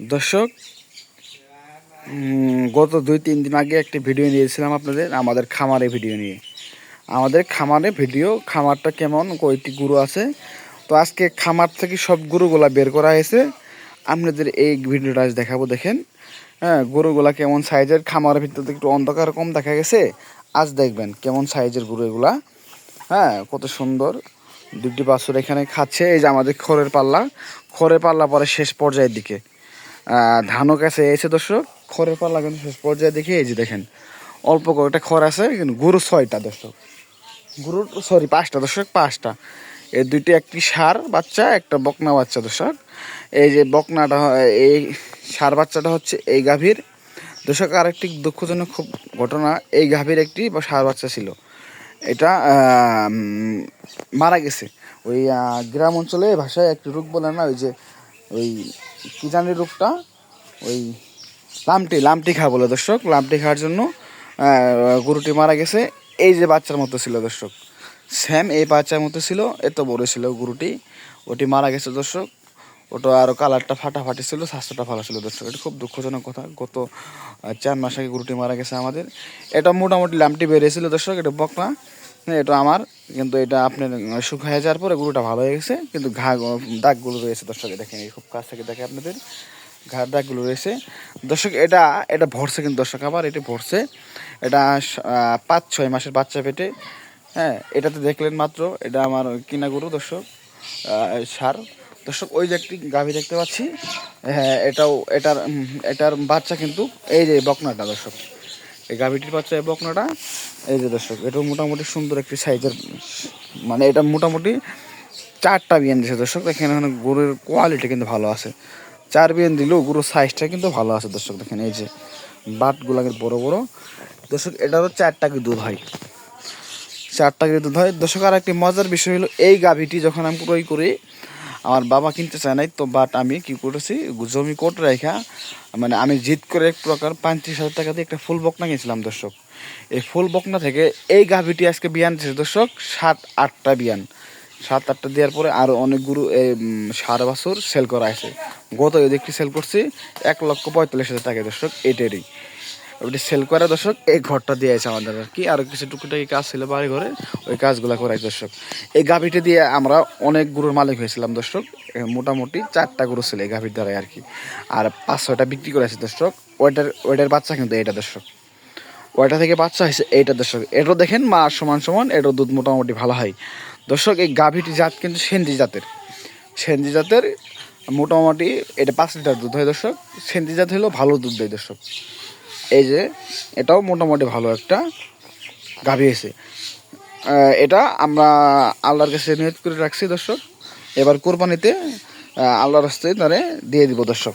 দর্শক গত দুই তিন দিন আগে একটি ভিডিও নিয়েছিলাম আপনাদের, আমাদের খামারে ভিডিও নিয়ে। আমাদের খামারে ভিডিও, খামারটা কেমন, কয়টি গুরু আছে? তো আজকে খামার থেকে সব গরুগুলা বের করা হয়েছে। আপনাদের এই ভিডিওটা আজ দেখাবো, দেখেন। হ্যাঁ গরুগুলা কেমন সাইজের, খামারের ভিতরে একটু অন্ধকার কম দেখা গেছে। আজ দেখবেন কেমন সাইজের গরু এগুলা। হ্যাঁ কত সুন্দর। দুটি বাছুর এখানে খাচ্ছে, এই যে আমাদের খড়ের পাল্লা। খড়ের পাল্লা পরে শেষ পর্যায়ের দিকে। ধানও কাছে এসে দর্শক, খড়ের পাল্লা কিন্তু শেষ পর্যায়ে দেখে, এই যে দেখেন, অল্প কয়েকটা খড় আছে, কিন্তু গরু ছয়টা দর্শক। গরুর সরি পাঁচটা দর্শক, পাঁচটা। এই দুইটি একটি সার বাচ্চা, একটা বকনা বাচ্চা দর্শক। এই যে বকনাটা এই সার বাচ্চাটা হচ্ছে এই গাভীর। দর্শক, আরেকটি দুঃখজনক খুব ঘটনা, এই গাভীর একটি সার বাচ্চা ছিল। এটা মারা গেছে। ওই গ্রাম অঞ্চলে ভাষায় একটি রোগ বলে না, ওই যে, ওই কি জানি রোগটা? ওই লামটি লামটি খা বলে দর্শক। লামটি খাওয়ার জন্য গরুটি মারা গেছে। এই যে বাচ্চার মতো ছিল দর্শক। সেম এই বাচ্চার মতো ছিল, এত বড় ছিল গরুটি। ওটি মারা গেছে দর্শক। ওটা আরও কালারটা ফাটাফাটি ছিল, স্বাস্থ্যটা ভালো ছিল দর্শক। এটা খুব দুঃখজনক কথা। গত চার মাস আগে গরুটি মারা গেছে আমাদের। এটা মোটামুটি লামটি বেরিয়েছিল দর্শক, এটা বকনা। হ্যাঁ, এটা আমার কিন্তু এটা আপনার শুকায় যাওয়ার পরে গরুটা ভালো হয়ে গেছে কিন্তু ঘা দাগগুলো রয়েছে দর্শক দেখেন খুব কাছ থেকে দেখে আপনাদের ঘা দাগগুলো রয়েছে। দর্শক এটা এটা ভরছে কিন্তু দর্শক আবার এটা ভরছে এটা পাঁচ ছয় মাসের বাচ্চা পেটে হ্যাঁ এটাতে দেখলেন মাত্র এটা আমার কিনা গরু দর্শক সার। দর্শক ওই যে একটি গাভী দেখতে পাচ্ছি হ্যাঁ এটাও এটার এটার বাচ্চা কিন্তু এই যে বকনাটা দর্শক। এই গাভীটির বাচ্চা এই বকনাটা। এই যে দর্শক, এটাও মোটামুটি সুন্দর একটি সাইজের মানে এটা মোটামুটি চারটা বিয়ান দিয়েছে দর্শক। দেখেন এখানে গরুর কোয়ালিটি কিন্তু ভালো আছে। চার বিয়ান দিলেও গরুর সাইজটা কিন্তু ভালো আছে দর্শক। দেখেন এই যে বাটগুলা কিন্তু বড় বড়। দর্শক, এটারও চারটা কি দুধ হয়? চারটা করে দুধ হয়? দর্শক আর একটি মজার বিষয় হলো এই গাভীটি যখন আমি ক্রয় করি আমার বাবা কিনতে চায় নাই তো বাট আমি কি করেছি জমি কোট রেখা মানে আমি জিত করে এক প্রকার পঁয়ত্রিশ হাজার টাকা দিয়ে একটা ফুল বকনা কিনেছিলাম দর্শক। এই ফুল বকনা থেকে এই গাভীটি আজকে বিয়ান দিয়েছে দর্শক সাত আটটা বিয়ান সাত আটটা দেওয়ার পরে আরও অনেক গুরু এই উম, সার বছর সেল করা আছে। গত ঈদে একটি সেল করছি এক লক্ষ পঁয়তাল্লিশ হাজার টাকা দর্শক এটারই। ওইটি সেল করে দর্শক, এই ঘরটা দিয়ে আছে আমাদের আর কি। আরও কিছু টুকিটাকি কাজ ছিল বাড়ি ঘরে ওই কাজগুলো করাই দর্শক। এই গাভীটি দিয়ে আমরা অনেক গরুর মালিক হয়েছিলাম দর্শক। মোটামুটি চারটা গরু ছিল এই গাভীর দ্বারাই আর কি। আর পাঁচ ছয়টা বিক্রি করেছে দর্শক। ওইটার ওইটার বাচ্চা কিন্তু এইটা দর্শক। ওইটা থেকে বাচ্চা হয়েছে এইটা দর্শক। এটাও দেখেন মা সমান সমান এটাও দুধ মোটামুটি ভালো হয়। দর্শক, এই গাভীটি জাত কিন্তু সেন্দি জাতের। সেন্দি জাতের মোটামুটি এটা পাঁচ লিটার দুধ হয় দর্শক। সেন্দি জাত হলেও ভালো দুধ দেয় দর্শক। এই যে, এটাও মোটামুটি ভালো একটা গাভী হয়েছে। এটা আমরা আল্লাহর কাছে নিয়ত করে রাখছি দর্শক। এবার কোরবানিতে আল্লাহর রাস্তায় তারে দিয়ে দিব দর্শক।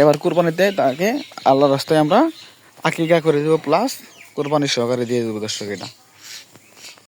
এবার কোরবানিতে তাকে আল্লাহর রাস্তায় আমরা আকিকা করে দেবো প্লাস কোরবানি সহকারে দিয়ে দেবো দর্শক এটা।